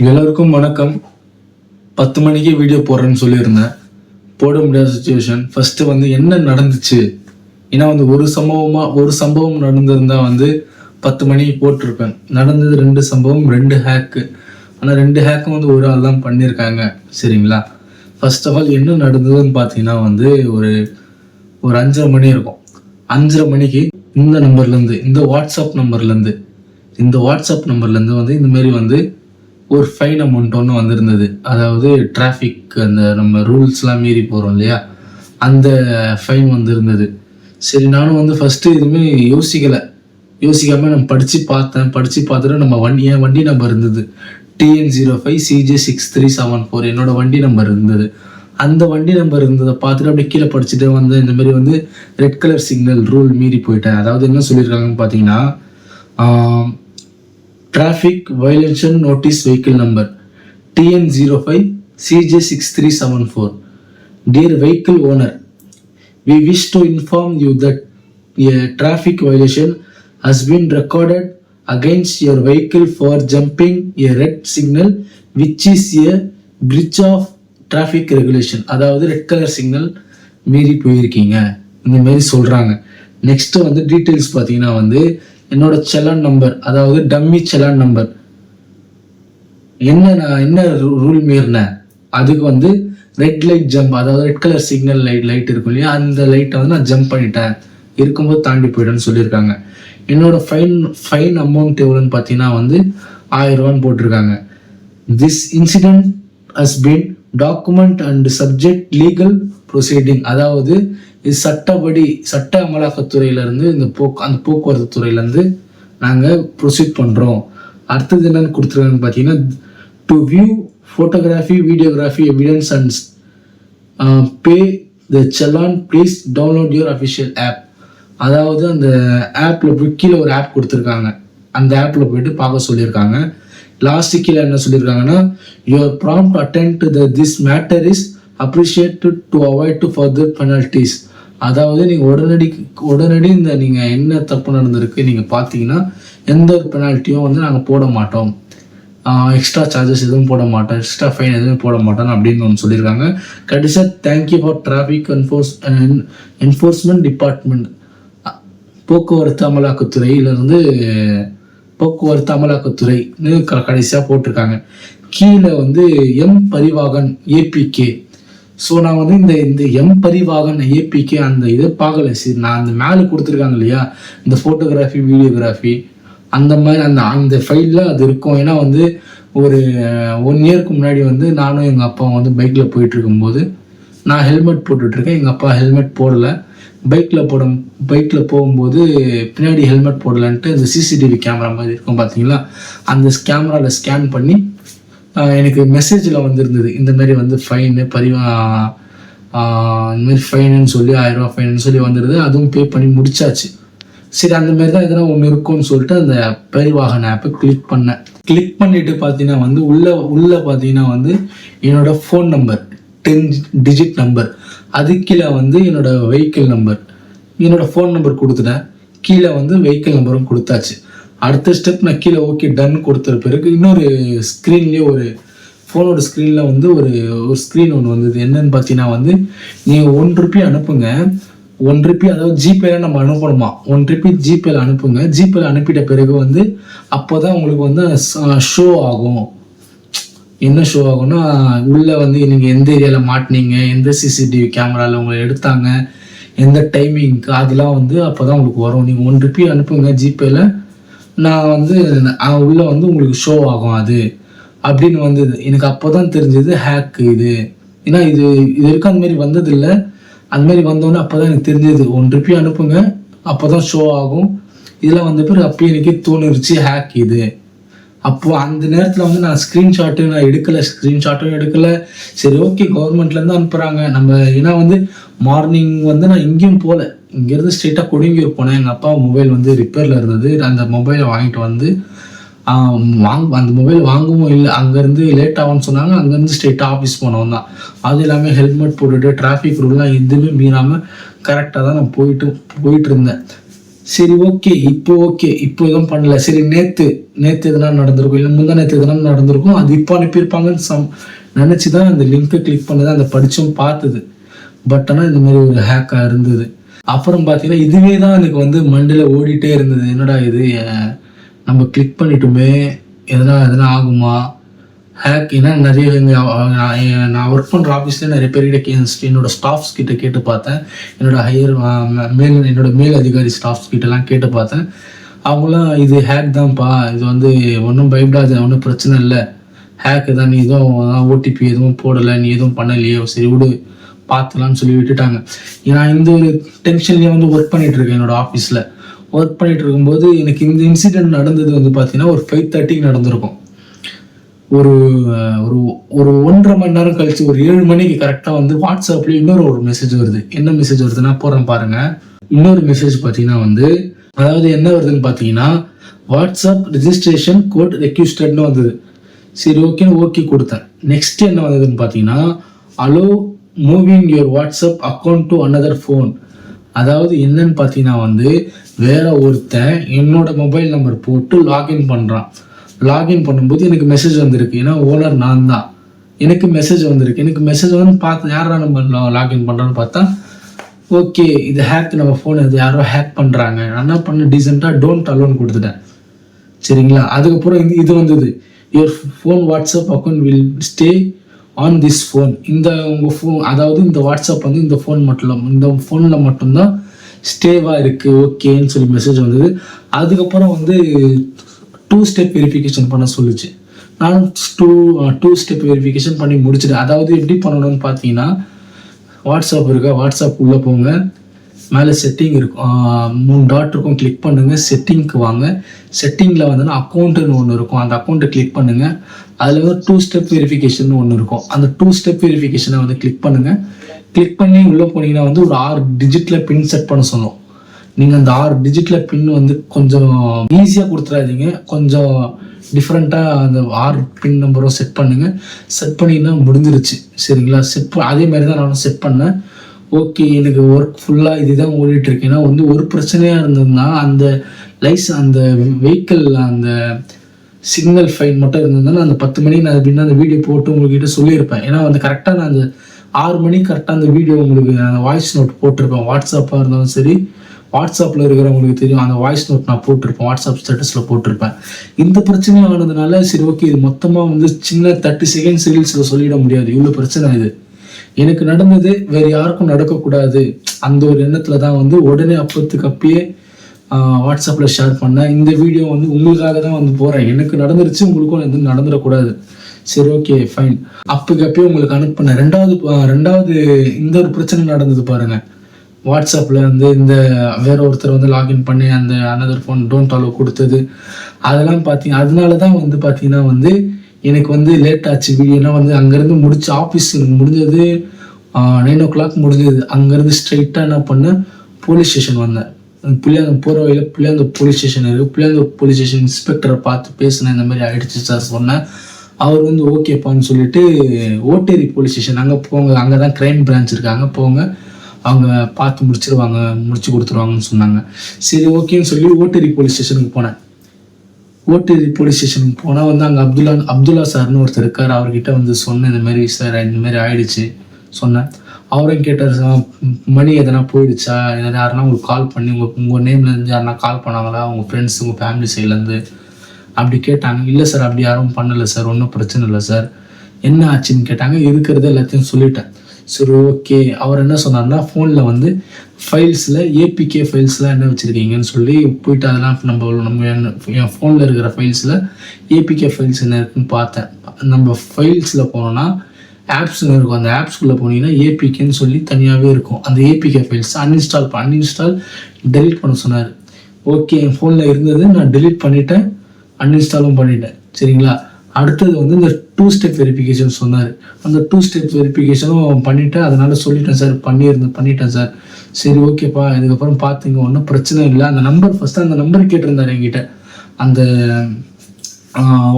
எல்லோருக்கும் வணக்கம். பத்து மணிக்கு வீடியோ போடுறேன்னு சொல்லியிருந்தேன். போட முடியாத சுச்சுவேஷன் ஃபஸ்ட்டு வந்து என்ன நடந்துச்சு? ஏன்னா வந்து ஒரு சம்பவமாக ஒரு சம்பவம் நடந்திருந்தால் வந்து பத்து மணிக்கு போட்டிருப்பேன். நடந்தது ரெண்டு சம்பவம் ரெண்டு ஹேக்கு ஆனால் ரெண்டு ஹேக்கும் வந்து ஒரு ஆள் தான் பண்ணியிருக்காங்க. சரிங்களா? ஃபர்ஸ்ட் ஆஃப் ஆல் என்ன நடந்ததுன்னு பார்த்தீங்கன்னா வந்து ஒரு ஒரு அஞ்சரை மணி இருக்கும். அஞ்சரை மணிக்கு இந்த நம்பர்லேருந்து இந்த வாட்ஸ்அப் நம்பர்லேருந்து இந்த வாட்ஸ்அப் நம்பர்லேருந்து வந்து இந்தமாரி வந்து ஒரு ஃபைன் அமௌண்ட் ஒன்று வந்திருந்தது. அதாவது டிராஃபிக் அந்த நம்ம ரூல்ஸ்லாம் மீறி போகிறோம் இல்லையா? அந்த ஃபைன் வந்திருந்தது. சரி நானும் வந்து ஃபஸ்ட்டு எதுவுமே யோசிக்கலை. யோசிக்காமல் நான் படித்து பார்த்தேன். படித்து பார்த்துட்டு நம்ம வண்டி என் வண்டி நம்பர் இருந்தது. TN zero five CJ six three seven four என்னோட வண்டி நம்பர் இருந்தது. அந்த வண்டி நம்பர் இருந்ததை பார்த்துட்டு அப்படியே கீழே படிச்சுட்டு வந்து இந்த மாதிரி வந்து ரெட் கலர் சிக்னல் ரூல் மீறி போயிட்டேன். அதாவது என்ன சொல்லியிருக்காங்கன்னு பார்த்தீங்கன்னா traffic violation notice vehicle number TN zero five CJ six three seven four dear vehicle owner we wish to inform you that a traffic violation has been recorded against your vehicle for jumping a red signal which is a bridge of traffic regulation அதாவது red colour signal மீறி போயிருக்கீங்க இந்த மாதிரி சொல்கிறாங்க next வந்து details பார்த்தீங்கன்னா வந்து என்னோட செலான் நம்பர் அதாவது டம்மி செலான் நம்பர். என்ன நான் என்ன ரூல் மீறினேன் அதுக்கு வந்து ரெட் லைட் ஜம்ப் அதாவது red colour signal light light இருக்கும் இல்லையா? அந்த லைட்டை வந்து நான் ஜம்ப் பண்ணிட்டேன். இருக்கும்போது தாண்டி போயிட்டேன்னு சொல்லியிருக்காங்க. என்னோட ஃபைன் ஃபைன் அமௌண்ட் எவ்வளோன்னு பார்த்தீங்கன்னா வந்து ஆயிரம் போட்டிருக்காங்க. This incident has been document and subject legal proceeding அதாவது இது சட்டப்படி சட்ட அமலாக்கத்துறையிலேருந்து இந்த போக்கு அந்த போக்குவரத்து துறையிலேருந்து நாங்கள் ப்ரொசீட் பண்ணுறோம் அடுத்தது என்னென்னு கொடுத்துருக்காங்கன்னு பார்த்தீங்கன்னா to view photography videography evidence and pay the challan please download your official app அதாவது அந்த ஆப்பில் போய் கீழே ஒரு ஆப் கொடுத்துருக்காங்க. அந்த ஆப்பில் போயிட்டு பார்க்க சொல்லியிருக்காங்க. லாஸ்ட்டு கீழே என்ன சொல்லியிருக்காங்கன்னா your prompt attend to the this matter is appreciated to avoid to further penalties அதாவது நீங்கள் உடனடி உடனடி இந்த நீங்கள் என்ன தப்பு நடந்திருக்கு நீங்கள் பார்த்தீங்கன்னா எந்த ஒரு பெனால்ட்டியும் வந்து நாங்கள் போட மாட்டோம். எக்ஸ்ட்ரா சார்ஜஸ் எதுவும் போட மாட்டோம் எக்ஸ்ட்ரா ஃபைன் எதுவும் போட மாட்டோம் அப்படின்னு ஒன்று சொல்லியிருக்காங்க. கடைசியாக thank you for traffic enforce enforcement department போக்குவரத்து அமலாக்கத்துறையிலேருந்து போக்குவரத்து அமலாக்கத்துறைன்னு க கடைசியாக போட்டிருக்காங்க. கீழே வந்து எம் பரிவாகன் ஏபிகே ஸோ நான் வந்து இந்த இந்த எம் பரிவாகன் ஏபிக்கு அந்த இதை பார்க்கல. சரி நான் அந்த மேலே கொடுத்துருக்காங்க இல்லையா? இந்த ஃபோட்டோகிராஃபி வீடியோகிராஃபி அந்த மாதிரி அந்த அந்த ஃபைலில் அது இருக்கும். ஏன்னா வந்து ஒரு ஒன் இயர்க்கு முன்னாடி வந்து நானும் எங்கள் அப்பாவும் வந்து பைக்கில் போயிட்டுருக்கும்போது நான் ஹெல்மெட் போட்டுட்ருக்கேன் எங்கள் அப்பா ஹெல்மெட் போடலை. பைக்கில் போடும் பைக்கில் போகும்போது பின்னாடி ஹெல்மெட் போடலான்ட்டு இந்த சிசிடிவி கேமரா மாதிரி இருக்கும் பார்த்தீங்களா அந்த கேமராவில் ஸ்கேன் பண்ணி எனக்கு மெசேஜில் வந்திருந்தது. இந்த மாதிரி வந்து ஃபைனு பரிவா ஆஹ், இந்த மாதிரி ஃபைனுன்னு சொல்லி ஆயிரரூவா ஃபைனுன்னு சொல்லி வந்துடுது அதுவும் பே பண்ணி முடிச்சாச்சு. சரி அந்த மாதிரி தான் எதனா ஒன்று இருக்கும்னு சொல்லிட்டு அந்த பரிவாகன ஆப்பை கிளிக் பண்ணேன். கிளிக் பண்ணிட்டு பார்த்தீங்கன்னா வந்து உள்ள உள்ளே பார்த்தீங்கன்னா வந்து என்னோட phone number ten digit number அது கீழே வந்து என்னோட வெஹிக்கிள் நம்பர் என்னோட ஃபோன் நம்பர் கொடுத்துட்டேன். கீழே வந்து வெஹிக்கிள் நம்பரும் கொடுத்தாச்சு. அடுத்த ஸ்டெப் நான் கீழே ஓகே டன் கொடுத்த பிறகு இன்னொரு ஸ்க்ரீன்லேயே ஒரு ஃபோனோட ஸ்க்ரீனில் வந்து ஒரு ஒரு ஸ்க்ரீன் ஒன்று வந்தது. என்னன்னு பார்த்தீங்கன்னா வந்து நீங்கள் ஒன் ருபி அனுப்புங்க. ஒன் ருபி அதாவது ஜிபேல நம்ம அனுப்பணுமா? ஒன் ருபி ஜிபேல அனுப்புங்க. ஜிபேல அனுப்பிட்ட பிறகு வந்து அப்போ தான் உங்களுக்கு வந்து ஷோ ஆகும். என்ன ஷோ ஆகும்னா உள்ளே வந்து நீங்கள் எந்த ஏரியாவில் மாட்டினீங்க எந்த சிசிடிவி கேமராவில் உங்களை எடுத்தாங்க எந்த டைமிங்க்கு அதெல்லாம் வந்து அப்போ தான் உங்களுக்கு வரும். நீங்கள் ஒன் ருபி அனுப்புங்க ஜிபேல நான் வந்து உள்ளே உள்ள வந்து உங்களுக்கு ஷோ ஆகும் அது. அப்படின்னு வந்தது. எனக்கு அப்போ தான் தெரிஞ்சது ஹேக்கு இது. ஏன்னா இது இது வரைக்கும் அந்த மாதிரி வந்ததில்லை. அந்த மாதிரி வந்தோடனே அப்போ தான் எனக்கு தெரிஞ்சது. ஒன் ருபி அனுப்புங்க. அப்போ தான் ஷோ ஆகும். இதெல்லாம் வந்த பிறகு அப்பயே எனக்கு தோணுருச்சு ஹேக் இது. அப்போ அந்த நேரத்தில் வந்து நான் ஸ்க்ரீன்ஷாட்டு நான் எடுக்கலை ஸ்க்ரீன்ஷாட்டும் எடுக்கலை. சரி ஓகே கவர்மெண்ட்லேருந்து அனுப்புகிறாங்க நம்ம ஏன்னா வந்து மார்னிங் வந்து நான் எங்கேயும் போகல இங்கேருந்து ஸ்ட்ரெயிட்டாக கொடுங்கியூர் போனேன். எங்கள் அப்பா மொபைல் வந்து ரிப்பேரில் இருந்தது. அந்த மொபைலை வாங்கிட்டு வந்து வாங் வாங்க அந்த மொபைல் வாங்கவும் இல்லை. அங்கேருந்து லேட் ஆகும்னு சொன்னாங்க. அங்கேருந்து ஸ்ட்ரெயிட்டாக ஆஃபீஸ் போனவன் தான். அது இல்லாமல் ஹெல்மெட் போட்டுட்டு டிராஃபிக் ரூல்லாம் எதுவுமே மீறாமல் கரெக்டாக தான் நான் போயிட்டு போயிட்டு இருந்தேன். சரி ஓகே இப்போ ஓகே. இப்போ எதுவும் பண்ணல. சரி நேத்து நேத்து எதனா நடந்திருக்கும்? இல்லை முந்தா நேத்து எதனா நடந்திருக்கும்? அது இப்போ அனுப்பியிருப்பாங்கன்னு சம் நினச்சி தான் அந்த லிங்க்கை கிளிக் பண்ணது அந்த படித்தும் பார்த்தது. பட் ஆனால் இந்த மாதிரி ஒரு ஹேக்காக இருந்தது. அப்புறம் பார்த்தீங்கன்னா இதுவே தான் எனக்கு வந்து மண்டியில் ஓடிட்டே இருந்தது. என்னடா இது? நம்ம கிளிக் பண்ணிட்டோமே. எதனா எதனா ஆகுமா? ஹேக் ஏன்னா நிறைய நான் ஒர்க் பண்ணுற ஆஃபீஸில் நிறைய பேர்கிட்ட கே என்னோட ஸ்டாஃப்ஸ் கிட்ட கேட்டு பார்த்தேன். என்னோட ஹையர் மேல் என்னோட மேல் அதிகாரி ஸ்டாஃப்ஸ் கிட்டலாம் கேட்டு பார்த்தேன். அவங்களாம் இது ஹேக் தான்ப்பா இது வந்து ஒன்றும் பயப்படாது ஒன்றும் பிரச்சனை இல்லை. ஹேக்கு தான் நீ எதுவும் ஓடிபி எதுவும் போடலை நீ எதுவும் பண்ணலையோ சரி விடு பார்த்துலாம்னு சொல்லி விட்டுட்டாங்க. நான் இந்த ஒரு டென்ஷன்லேயே வந்து ஒர்க் பண்ணிட்டு இருக்கேன் என்னோட ஆஃபீஸில் ஒர்க் பண்ணிட்டு இருக்கும்போது எனக்கு இந்த இன்சிடென்ட் நடந்தது வந்து பார்த்தீங்கன்னா ஒரு ஃபைவ் தேர்ட்டிக்கு நடந்திருக்கும். ஒரு ஒரு ஒரு ஒன்றரை மணி நேரம் கழிச்சு ஒரு ஏழு மணிக்கு கரெக்டாக வந்து வாட்ஸ்அப்ல இன்னொரு ஒரு மெசேஜ் வருது. என்ன மெசேஜ் வருதுன்னா போகிறேன் பாருங்க. இன்னொரு மெசேஜ் பார்த்தீங்கன்னா வந்து அதாவது என்ன வருதுன்னு பார்த்தீங்கன்னா வாட்ஸ்அப் ரிஜிஸ்ட்ரேஷன் கோட் ரெக்யூஸ்டட்னு வந்தது. சரி ஓகேன்னு ஓகே கொடுத்தேன். நெக்ஸ்ட் என்ன வந்ததுன்னு பார்த்தீங்கன்னா allow moving your WhatsApp account to another phone அதாவது என்னன்னு பார்த்தீங்கன்னா வந்து வேற ஒருத்தன் என்னோட மொபைல் நம்பர் போட்டு லாகின் பண்ணுறான் லாகின் பண்ணும்போது எனக்கு மெசேஜ் வந்திருக்கு. ஏன்னா ஓனர் நான் தான் எனக்கு மெசேஜ் வந்திருக்கு. எனக்கு மெசேஜ் வந்து பார்த்து யாரா நம்ம லாகின் பண்ணுறோன்னு பார்த்தா ஓகே இது ஹேக் நம்ம ஃபோன் இது யாரோ ஹேக் பண்ணுறாங்க நான் என்ன பண்ண டீசெண்டாக டோன்ட் அலோன் கொடுத்துட்டேன். சரிங்களா? அதுக்கப்புறம் இது இது வந்தது. Your phone WhatsApp account will stay on this phone இந்த உங்கள் ஃபோன் அதாவது இந்த வாட்ஸ்அப் வந்து இந்த ஃபோன் மட்டும் இந்த ஃபோனில் மட்டும்தான் ஸ்டேவாக இருக்குது ஓகேன்னு சொல்லி மெசேஜ் வந்தது. அதுக்கப்புறம் வந்து டூ ஸ்டெப் வெரிஃபிகேஷன் பண்ண சொல்லுச்சு. நானும் டூ டூ ஸ்டெப் வெரிஃபிகேஷன் பண்ணி முடிச்சுட்டேன். அதாவது எப்படி பண்ணணும்னு பார்த்தீங்கன்னா வாட்ஸ்அப் இருக்கா? வாட்ஸ்அப் உள்ளே போங்க. மேலே செட்டிங் இருக்கும். மூணு டாட் இருக்கும். கிளிக் பண்ணுங்கள் செட்டிங்க்கு வாங்க. செட்டிங்கில் வந்து அக்கௌண்ட்டுன்னு ஒன்று இருக்கும். அந்த அக்கௌண்ட்டை கிளிக் பண்ணுங்கள் அதில் வந்து டூ ஸ்டெப் வெரிஃபிகேஷன் ஒன்று இருக்கும். அந்த டூ ஸ்டெப் வெரிஃபிகேஷனை வந்து கிளிக் பண்ணுங்கள் கிளிக் பண்ணி உள்ளே போனீங்கன்னா வந்து ஒரு ஆறு டிஜிட்டில் பின் செட் பண்ண சொன்னோம். நீங்கள் அந்த ஆறு டிஜிட்டில் பின் வந்து கொஞ்சம் ஈஸியாக கொடுத்துடாதீங்க கொஞ்சம் டிஃப்ரெண்ட்டாக அந்த ஆறு பின் நம்பரும் செட் பண்ணுங்க. செட் பண்ணிங்கன்னா முடிஞ்சிருச்சு. சரிங்களா? செட் அதே மாதிரி தான் நானும் செட் பண்ணேன். ஓகே எனக்கு ஒர்க் ஃபுல்லாக இதுதான் ஓடிட்டு இருக்கு ஏன்னா வந்து ஒரு பிரச்சனையாக இருந்ததுன்னா அந்த லைஸ் அந்த வெஹிக்கிள் அந்த சிக்னல் ஃபைன் மட்டும் இருந்ததுன்னா அந்த பத்து மணிக்கு நான் அப்படின்னா அந்த வீடியோ போட்டு உங்கள்கிட்ட சொல்லியிருப்பேன். ஏன்னா வந்து கரெக்டாக நான் அந்த ஆறு மணிக்கு கரெக்டாக அந்த வீடியோ உங்களுக்கு அந்த வாய்ஸ் நோட் போட்டிருப்பேன். வாட்ஸ்அப்பாக இருந்தாலும் சரி வாட்ஸ்அப்பில் இருக்கிறவங்களுக்கு தெரியும். அந்த வாய்ஸ் நோட் நான் போட்டிருப்பேன். வாட்ஸ்அப் ஸ்டேட்டஸில் போட்டிருப்பேன். இந்த பிரச்சனை ஆனதுனால சரி ஓகே இது மொத்தமாக வந்து சின்ன தேர்ட்டி செகண்ட்ஸ் ரீல்ஸில் சொல்லிட முடியாது. இவ்வளோ பிரச்சனை இது. எனக்கு நடந்தது வேறு யாருக்கும் நடக்கக்கூடாது. அந்த ஒரு எண்ணத்தில் தான் வந்து உடனே அப்பத்துக்கு அப்பயே வாட்ஸ்அப்பில் ஷேர் பண்ணேன். இந்த வீடியோ வந்து உங்களுக்காக தான் வந்து போகிறேன் எனக்கு நடந்துருச்சு உங்களுக்கும் எதுவும் நடந்துடக்கூடாது. சரி ஓகே ஃபைன் அப்போக்கு அப்பயே உங்களுக்கு அனுப்பினேன். ரெண்டாவது ரெண்டாவது இந்த ஒரு பிரச்சனை நடந்தது பாருங்கள் வாட்ஸ்அப்பில் வந்து இந்த வேற ஒருத்தர் வந்து லாகின் பண்ணி அந்த அனதர் ஃபோன் டோன்ட் அலோ கொடுத்தது. அதெல்லாம் பார்த்தீங்க அதனால தான் வந்து பார்த்தீங்கன்னா வந்து எனக்கு வந்து லேட் ஆச்சு. ஏன்னா வந்து அங்கேருந்து முடிச்சு ஆஃபீஸ் முடிஞ்சது நைன் ஓ கிளாக் முடிஞ்சது. அங்கேருந்து ஸ்ட்ரைட்டாக என்ன பண்ணேன் போலீஸ் ஸ்டேஷன் வந்தேன். பிள்ளையாங்க போகிற வழியில் பிள்ளையாங்க போலீஸ் ஸ்டேஷன் இருக்குது பிள்ளையாங்க போலீஸ் ஸ்டேஷன் இன்ஸ்பெக்டரை பார்த்து பேசினேன். இந்த மாதிரி ஆகிடுச்சு சார் சொன்னேன். அவர் வந்து ஓகேப்பான்னு சொல்லிட்டு ஓட்டேரி போலீஸ் ஸ்டேஷன் அங்கே போங்க. அங்கே தான் க்ரைம் பிரான்ச் இருக்காங்க அங்கே போங்க. அவங்க பார்த்து முடிச்சிருவாங்க முடிச்சு கொடுத்துருவாங்கன்னு சொன்னாங்க. சரி ஓகேன்னு சொல்லி ஓட்டேரி போலீஸ் ஸ்டேஷனுக்கு போனேன். ஓட்டேரி போலீஸ் ஸ்டேஷனுக்கு போனால் வந்து அங்கே அப்துல்லா அப்துல்லா சார்னு ஒருத்தர் இருக்கார். அவர்கிட்ட வந்து சொன்னேன் இந்த மாதிரி சார் இந்த மாதிரி ஆயிடுச்சு சொன்னேன். அவரும் கேட்டார் மணி எதனா போயிடுச்சா? எதனா யாருன்னா உங்களுக்கு கால் பண்ணி உங்கள் உங்கள் நேம்லேருந்து யாருனா கால் பண்ணாங்களா? உங்கள் ஃப்ரெண்ட்ஸ் உங்கள் ஃபேமிலி சைட்லேருந்து அப்படி கேட்டாங்க. இல்லை சார் அப்படி யாரும் பண்ணலை சார். ஒன்றும் பிரச்சனை இல்லை சார். என்ன ஆச்சுன்னு கேட்டாங்க. இருக்கிறத எல்லாத்தையும் சொல்லிட்டேன். சரி ஓகே அவர் என்ன சொன்னார்னா ஃபோனில் வந்து ஃபைல்ஸில் ஏபிகே ஃபைல்ஸ்லாம் என்ன வச்சுருக்கீங்கன்னு சொல்லி போயிட்டு அதெல்லாம் நம்ம நம்ம என் ஃபோனில் இருக்கிற ஃபைல்ஸில் ஏபிகே ஃபைல்ஸ் என்ன இருக்குன்னு பார்த்தேன். நம்ம ஃபைல்ஸில் போனோன்னா ஆப்ஸ்னு இருக்கும். அந்த ஆப்ஸ்குள்ளே போனீங்கன்னா ஏபிகேன்னு சொல்லி தனியாகவே இருக்கும். அந்த APK files uninstall uninstall delete பண்ண சொன்னார். ஓகே என் ஃபோனில் இருந்தது நான் டெலிட் பண்ணிட்டேன் அன்இன்ஸ்டாலும் பண்ணிட்டேன். சரிங்களா? அடுத்தது வந்து இந்த டூ ஸ்டெப் வெரிஃபிகேஷன் சொன்னார். அந்த டூ ஸ்டெப் வெரிஃபிகேஷனும் பண்ணிவிட்டேன் அதனால சொல்லிட்டேன் சார். பண்ணியிருந்தேன் பண்ணிட்டேன் சார். சரி ஓகேப்பா இதுக்கப்புறம் பார்த்துங்க. ஒன்றும் பிரச்சனை இல்லை. அந்த நம்பர் ஃபஸ்ட்டு அந்த நம்பர் கேட்டிருந்தார் என்கிட்ட. அந்த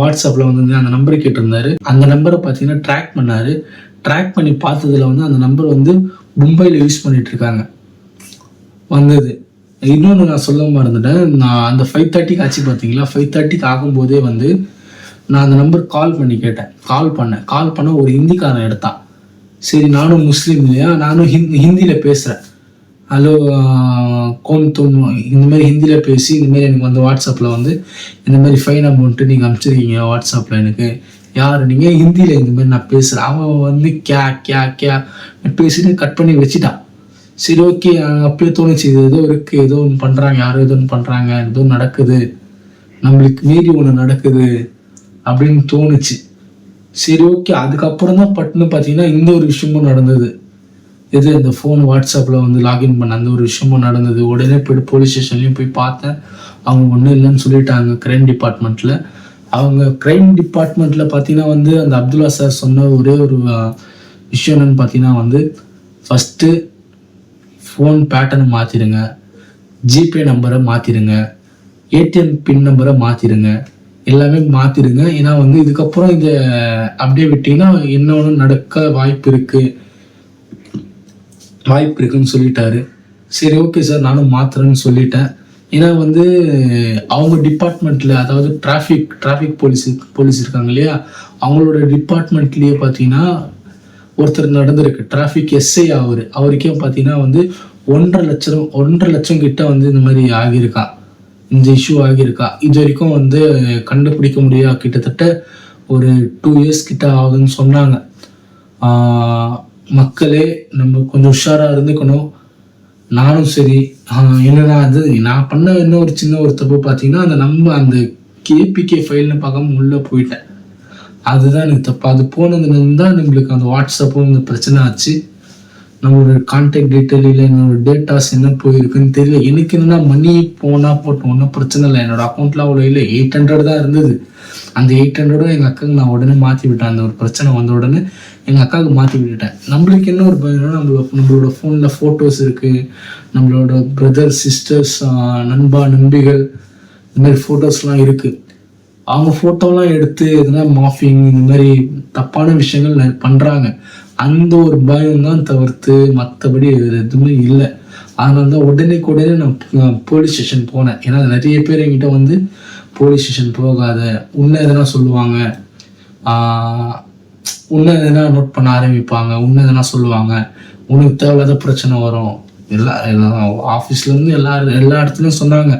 வாட்ஸ்அப்பில் வந்து அந்த நம்பர் கேட்டிருந்தாரு. அந்த நம்பரை பார்த்தீங்கன்னா ட்ராக் பண்ணார். ட்ராக் பண்ணி பார்த்ததுல வந்து அந்த நம்பர் வந்து மும்பையில் யூஸ் பண்ணிட்டு இருக்காங்க வந்தது. இன்னொன்று நான் சொல்ல மறந்துட்டேன். நான் அந்த ஃபைவ் தேர்ட்டிக்கு ஆச்சு பார்த்தீங்களா? ஃபைவ் தேர்ட்டிக்கு ஆகும்போதே வந்து நான் அந்த நம்பர் கால் பண்ணி கேட்டேன். கால் பண்ணேன் கால் பண்ண ஒரு ஹிந்திக்காரன் எடுத்தான். சரி நானும் முஸ்லீம் இல்லையா? நானும் ஹிந்தி ஹிந்தியில் பேசுகிறேன் ஹலோ கோன் தோம் இந்த மாதிரி ஹிந்தியில் பேசி இந்த மாதிரி எனக்கு வந்து வாட்ஸ்அப்பில் வந்து இந்த மாதிரி ஃபைன் அமௌண்ட்டு நீங்கள் அனுப்பிச்சிருக்கீங்க வாட்ஸ்அப்பில் எனக்கு. யார்? நீங்கள் ஹிந்தியில் இந்த மாதிரி நான் பேசுகிறேன் அவன் வந்து கே கே கே பேசிட்டு கட் பண்ணி வச்சுட்டான். சரி ஓகே அப்படியே தோணுச்சு. இது ஏதோ இருக்குது ஏதோ ஒன்று பண்ணுறாங்க யாரோ ஏதோ ஒன்று பண்ணுறாங்க ஏதோ நடக்குது. நம்மளுக்கு மீறி ஒன்று நடக்குது. அப்படின்னு தோணுச்சு. சரி ஓகே அதுக்கப்புறம் தான் பட்டுன்னு பார்த்தீங்கன்னா இந்த ஒரு விஷயமும் நடந்தது. எது இந்த ஃபோன் வாட்ஸ்அப்பில் வந்து லாகின் பண்ண அந்த ஒரு விஷயமும் நடந்தது. உடனே போய்ட்டு போலீஸ் ஸ்டேஷன்லேயும் போய் பார்த்தேன். அவங்க ஒன்றும் இல்லைன்னு சொல்லிட்டாங்க க்ரைம் டிபார்ட்மெண்ட்டில் அவங்க க்ரைம் டிபார்ட்மெண்ட்டில் பார்த்தீங்கன்னா வந்து அந்த அப்துல்லா சார் சொன்ன ஒரே ஒரு விஷயம் என்னன்னு பார்த்தீங்கன்னா வந்து ஃபஸ்ட்டு ஃபோன் பேட்டர்னை மாற்றிடுங்க ஜிபே நம்பரை மாற்றிடுங்க ஏடிஎம் பின் நம்பரை மாற்றிடுங்க எல்லாமே மாற்றிடுங்க ஏன்னா வந்து இதுக்கப்புறம் இதை அப்படியே விட்டீங்கன்னா என்ன ஒன்று நடக்க வாய்ப்பு இருக்குது வாய்ப்பு இருக்குன்னு சொல்லிட்டாரு. சரி ஓகே சார் நானும் மாத்துறேன்னு சொல்லிட்டேன். ஏன்னா வந்து அவங்க டிபார்ட்மெண்ட்டில் அதாவது டிராஃபிக் டிராஃபிக் போலீஸ் போலீஸ் இருக்காங்க இல்லையா? அவங்களோட டிபார்ட்மெண்ட்லேயே பார்த்தீங்கன்னா ஒருத்தர் நடந்திருக்கு. டிராஃபிக் எஸ்ஐ அவர். அவருக்கே பார்த்தீங்கன்னா வந்து ஒன்றரை லட்சம் ஒன்றரை லட்சம் கிட்ட வந்து இந்த மாதிரி ஆகியிருக்கான். இந்த இஷ்யூ ஆகியிருக்கா? இது வரைக்கும் வந்து கண்டுபிடிக்க முடியா? கிட்டத்தட்ட ஒரு டூ இயர்ஸ் கிட்ட ஆகுதுன்னு சொன்னாங்க. மக்களே நம்ம கொஞ்சம் உஷாராக இருந்துக்கணும். நானும் சரி. என்னன்னா அது நான் பண்ண இன்னும் ஒரு சின்ன ஒரு தப்பு பார்த்தீங்கன்னா அந்த நம்ம அந்த கேபிகே ஃபைல்னு பார்க்காம உள்ளே போயிட்டேன். அதுதான் எனக்கு தப்பு. அது போனதுலேருந்து தான் நம்மளுக்கு அந்த வாட்ஸ்அப்பும் இந்த பிரச்சனை ஆச்சு. நம்மளோட கான்டாக்ட் டீட்டெயில் இல்லை என்னோட டேட்டாஸ் என்ன போயிருக்குன்னு தெரியல. எனக்கு என்னன்னா மணி போனால் போட்டோம் ஒன்றும் பிரச்சனை இல்லை. என்னோட அக்கௌண்ட்டில் அவ்வளோ இல்லை. எயிட் ஹண்ட்ரட் தான் இருந்தது. அந்த எயிட் ஹண்ட்ரடும் எங்கள் அக்காவுக்கு நான் உடனே மாற்றி விட்டேன். அந்த ஒரு பிரச்சனை வந்த உடனே எங்கள் அக்காவுக்கு மாற்றி விட்டுட்டேன். நம்மளுக்கு என்ன ஒரு பயம்னா நம்மளோட நம்மளோட ஃபோனில் ஃபோட்டோஸ் இருக்குது நம்மளோட பிரதர் சிஸ்டர்ஸ் நண்பா நம்பிகள் இந்த மாதிரி ஃபோட்டோஸ்லாம் இருக்குது அவங்க ஃபோட்டோலாம் எடுத்து எதுனா மாஃபிங் இந்த மாதிரி தப்பான விஷயங்கள் பண்ணுறாங்க அந்த ஒரு பயம் தான் தவிர்த்து மற்றபடி எதுவுமே இல்லை. அதனால தான் உடனே உடனே நான் போலீஸ் ஸ்டேஷன் போனேன். ஏன்னா நிறைய பேர் என்கிட்ட வந்து போலீஸ் ஸ்டேஷன் போகாத. உன்னை எதனா சொல்லுவாங்க. உன்ன உன்னை எதனா நோட் பண்ண ஆரம்பிப்பாங்க. உன்னை எதனா சொல்லுவாங்க. உனக்கு தேவையில்லாத பிரச்சனை வரும். எல்லா எல்லாம் ஆஃபீஸ்லேருந்து எல்லா எல்லா இடத்துலையும் சொன்னாங்க.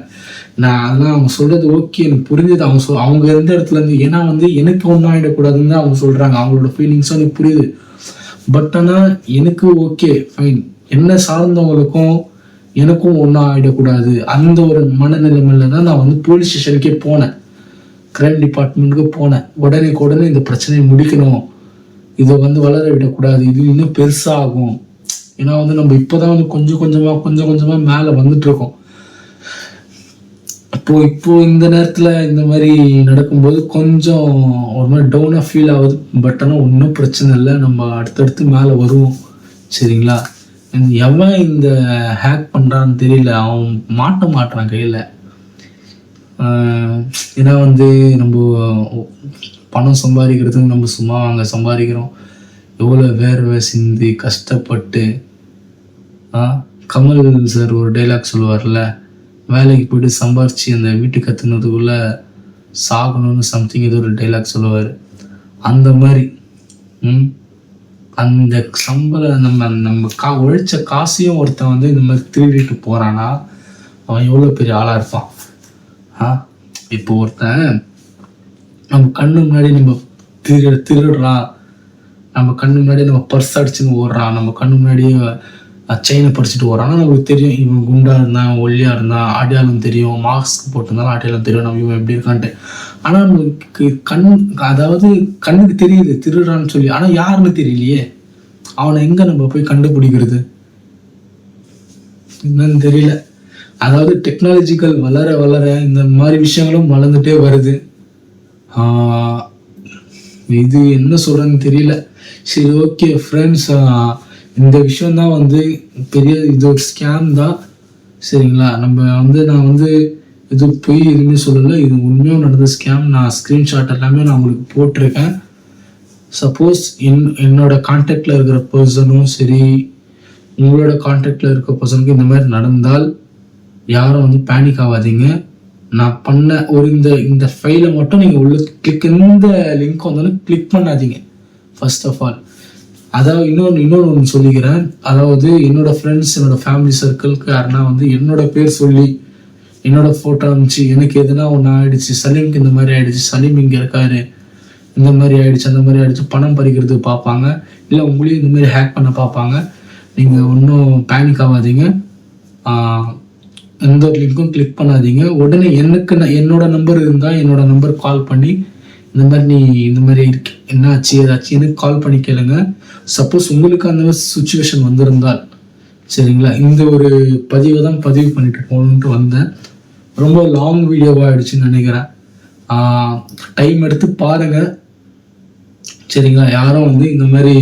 நான் அதெல்லாம் அவங்க சொல்றது ஓகே எனக்கு புரிஞ்சுது. அவங்க சொல் அவங்க இருந்த இடத்துல இருந்து ஏன்னா வந்து எனக்கு ஒன்றும் ஆகிடக்கூடாதுன்னு தான் அவங்க சொல்றாங்க. அவங்களோட ஃபீலிங்ஸும் எனக்கு புரியுது. பட் ஆனால் எனக்கு ஓகே ஃபைன் என்ன சார்ந்தவங்களுக்கும் எனக்கும் ஒன்றும் ஆகிடக்கூடாது அந்த ஒரு மனநிலைமையில தான் நான் வந்து போலீஸ் ஸ்டேஷனுக்கே போனேன். கிரைம் டிபார்ட்மெண்ட்டுக்கு போனேன். உடனே உடனே இந்த பிரச்சனையை முடிக்கணும். இதை வந்து வளர விடக்கூடாது. இது இன்னும் பெருசாகும். ஏன்னா வந்து நம்ம இப்போதான் வந்து கொஞ்சம் கொஞ்சமாக கொஞ்சம் கொஞ்சமாக மேலே வந்துட்டு இருக்கோம். இப்போ இப்போ இந்த நேரத்துல இந்த மாதிரி நடக்கும்போது கொஞ்சம் ஒரு மாதிரி டவுனாக ஃபீல் ஆகுது. பட் ஆனால் ஒன்றும் பிரச்சனை இல்லை. நம்ம அடுத்தடுத்து மேலே வருவோம். சரிங்களா? எவன் இந்த ஹேக் பண்ணுறான்னு தெரியல. அவன் மாட்ட மாட்டான் கையில். ஏன்னா வந்து நம்ம பணம் சம்பாதிக்கிறதுக்கு நம்ம சும்மா அங்கே சம்பாதிக்கிறோம். எவ்வளோ வேர்வை சிந்தி கஷ்டப்பட்டு கமல் சார் ஒரு டைலாக் சொல்லுவார்ல வேலைக்கு போயிட்டு சம்பாரித்து அந்த வீட்டுக்கு கற்றுனதுக்குள்ளே சாகணும்னு சம்திங் ஏதோ ஒரு டைலாக் சொல்லுவார். அந்த மாதிரி ம்? அந்த சம்பள நம்ம நம்ம கா உழைச்ச காசையும் ஒருத்தன் வந்து இந்த மாதிரி திருடிட்டு போகிறான்னா அவன் எவ்வளோ பெரிய ஆளாக இருப்பான்? ஆ? இப்போ ஒருத்தன் நம்ம கண்ணு முன்னாடி நம்ம திரு திருடுறான். நம்ம கண்ணு முன்னாடி நம்ம பர்ஸ் அடிச்சுன்னு ஓடுறான். நம்ம கண்ணு முன்னாடியே செயினை பறிச்சுட்டு வரான் நமக்கு தெரியும் இவன் குண்டாக இருந்தான் ஒல்லியாக இருந்தான் ஆடியாலும் தெரியும் மாஸ்க் போட்டிருந்தாலும் ஆடியாலும் தெரியும் நம்ம இவன் எப்படி இருக்கான்ட்டு. ஆனால் நம்மளுக்கு கண் அதாவது கண்ணுக்கு தெரியுது திருடுறான்னு சொல்லி. ஆனால் யாருன்னு தெரியலையே. அவனை எங்கே நம்ம போய் கண்டுபிடிக்கிறது? என்னன்னு தெரியல. அதாவது டெக்னாலஜிக்கல் வளர வளர இந்த மாதிரி விஷயங்களும் வளர்ந்துட்டே வருது. இது என்ன சொல்கிறேன்னு தெரியல. சரி ஓகே ஃப்ரெண்ட்ஸ் இந்த விஷயம் தான் வந்து பெரிய இது ஒரு ஸ்கேம் தான். சரிங்களா? நம்ம வந்து நான் வந்து இது பொய் எதுவுமே சொல்லலை. இது உண்மையாக நடந்த ஸ்கேம் நான் ஸ்க்ரீன்ஷாட் எல்லாமே நான் உங்களுக்கு போட்டிருக்கேன். சப்போஸ் என் என்னோட கான்டாக்டில் இருக்கிற பர்சனும் சரி உங்களோட கான்டாக்டில் இருக்க பர்சனுக்கு இந்த மாதிரி நடந்தால் யாரும் வந்து பேனிக் ஆகாதீங்க. நான் பண்ண ஒரு இந்த இந்த ஃபைலை மட்டும் நீங்கள் உள்ள கிளிக் இந்த லிங்க் வந்தாலும் கிளிக் பண்ணாதீங்க. ஃபர்ஸ்ட் ஆஃப் ஆல் அதாவது இன்னொன்று இன்னொன்று ஒன்று சொல்லிக்கிறேன் அதாவது என்னோட ஃப்ரெண்ட்ஸ் என்னோட ஃபேமிலி சர்க்கிள்க்கு யாருன்னா வந்து என்னோட பேர் சொல்லி என்னோட ஃபோட்டோ அனுப்பிச்சு எனக்கு எதுனா ஒன்று ஆயிடுச்சு சலீம்க்கு இந்த மாதிரி ஆயிடுச்சு சலீம் இங்கே இருக்காரு இந்த மாதிரி ஆயிடுச்சு அந்த மாதிரி ஆயிடுச்சு பணம் பறிக்கிறது பார்ப்பாங்க இல்லை உங்களையும் இந்த மாதிரி ஹேக் பண்ண பார்ப்பாங்க. நீங்கள் ஒன்றும் பேனிக் ஆகாதீங்க. எந்த ஒரு லிங்க்கும் கிளிக் பண்ணாதீங்க. உடனே எனக்கு நான் என்னோட நம்பர் இருந்தால் என்னோட நம்பர் கால் பண்ணி இந்த மாதிரி நீ இந்த மாதிரி இருக்கு என்னாச்சு? ஏதாச்சும் கால் பண்ணி கேளுங்க. சப்போஸ் உங்களுக்கு அந்த மாதிரி சுச்சுவேஷன் வந்திருந்தால் சரிங்களா? இந்த ஒரு பதிவை தான் பதிவு பண்ணிட்டு போகணுன்ட்டு வந்தேன். ரொம்ப லாங் வீடியோவாக ஆயிடுச்சுன்னு நினைக்கிறேன். டைம் எடுத்து பாருங்கள் சரிங்களா? யாரும் வந்து இந்த மாதிரி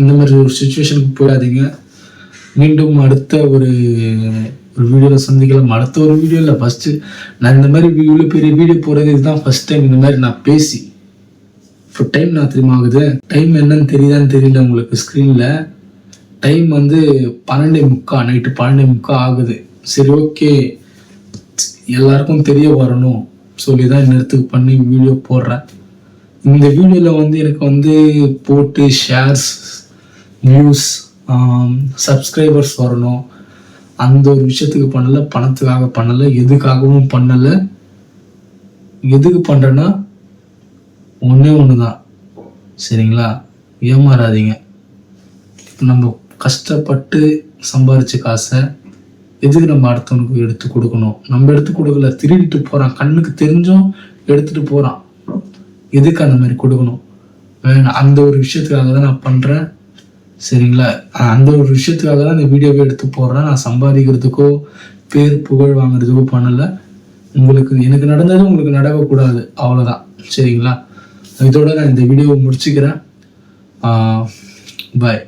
இந்த மாதிரி ஒரு சுச்சுவேஷனுக்கு போயிடாதீங்க மீண்டும் அடுத்த ஒரு ஒரு வீடியோவில் சந்திக்கலாம். அடுத்த ஒரு வீடியோ இல்லை ஃபஸ்ட்டு நான் இந்த மாதிரி இவ்வளோ பெரிய வீடியோ போகிறது இதுதான் ஃபஸ்ட் டைம் இந்த மாதிரி நான் பேசி இப்போ டைம் நான் தெரியுமா ஆகுது? டைம் என்னன்னு தெரியுதான்னு தெரியல உங்களுக்கு ஸ்க்ரீனில் டைம் வந்து பன்னெண்டே முக்கா நைட்டு பன்னெண்டே முக்கா ஆகுது. சரி ஓகே எல்லாருக்கும் தெரிய வரணும். சொல்லி தான் இந்த பண்ணி வீடியோ போடுறேன். இந்த வீடியோவில் வந்து எனக்கு வந்து போட்டு ஷேர்ஸ் வியூஸ் சப்ஸ்கிரைபர்ஸ் வரணும். அந்த ஒரு விஷயத்துக்கு பண்ணலை பணத்துக்காக பண்ணலை எதுக்காகவும் பண்ணலை. எதுக்கு பண்ணுறேன்னா ஒன்றே ஒன்று தான் சரிங்களா? ஏமாறாதீங்க. நம்ம கஷ்டப்பட்டு சம்பாரித்த காசை எதுக்கு நம்ம அடுத்தவனுக்கு எடுத்து கொடுக்கணும்? நம்ம எடுத்து கொடுக்கல திருடிட்டு போகிறான் கண்ணுக்கு தெரிஞ்சும் எடுத்துட்டு போகிறான் எதுக்கு அந்த மாதிரி கொடுக்கணும்? வேணாம். அந்த ஒரு விஷயத்துக்காக தான் நான் பண்ணுறேன் சரிங்களா? அந்த ஒரு விஷயத்துக்காக தான் இந்த வீடியோவை எடுத்து போடுறேன். நான் சம்பாதிக்கிறதுக்கோ பேர் புகழ் வாங்குறதுக்கோ பண்ணலை. உங்களுக்கு எனக்கு நடந்தது உங்களுக்கு நடக்கக்கூடாது. அவ்வளோதான் சரிங்களா? இதோட நான் இந்த வீடியோவை முடிச்சுக்கிறேன். பாய்